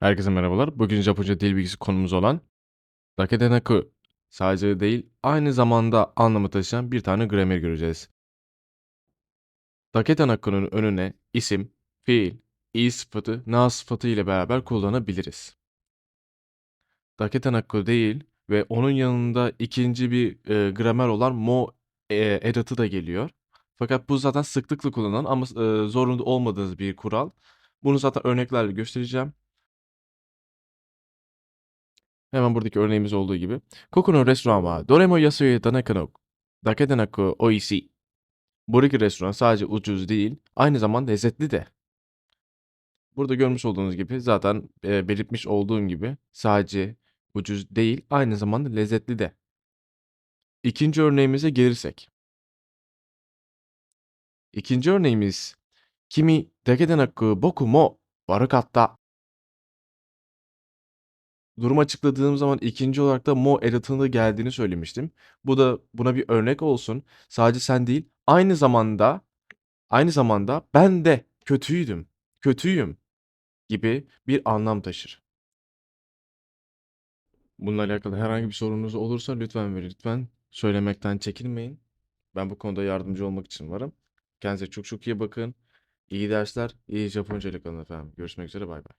Herkese merhabalar. Bugün Japonca dil bilgisi konumuz olan Dakedenaku sadece değil aynı zamanda anlamı taşıyan bir tane gramer göreceğiz. Dakedenaku'nun önüne isim, fiil, i sıfatı, na sıfatı ile beraber kullanabiliriz. Dakedenaku değil ve onun yanında ikinci bir e, gramer olan mo e, edatı da geliyor. Fakat bu zaten sıklıkla kullanılan ama e, zorunda olmadığınız bir kural. Bunu zaten örneklerle göstereceğim. Hemen buradaki örneğimiz olduğu gibi. Koku no restoran wa doremo yasui danaka no dake de naku oishii. Buradaki restoran sadece ucuz değil, aynı zamanda lezzetli de. Burada görmüş olduğunuz gibi zaten e, belirtmiş olduğum gibi sadece ucuz değil, aynı zamanda lezzetli de. İkinci örneğimize gelirsek. İkinci örneğimiz Kimi dake de naku boku mo warukatta. Durum açıkladığım zaman ikinci olarak da mo edatının da geldiğini söylemiştim. Bu da buna bir örnek olsun. Sadece sen değil, aynı zamanda aynı zamanda ben de kötüydüm, kötüyüm gibi bir anlam taşır. Bununla alakalı herhangi bir sorunuz olursa lütfen ve lütfen söylemekten çekinmeyin. Ben bu konuda yardımcı olmak için varım. Kendinize çok çok iyi bakın. İyi dersler, iyi Japonca ile efendim. Görüşmek üzere, bay bay.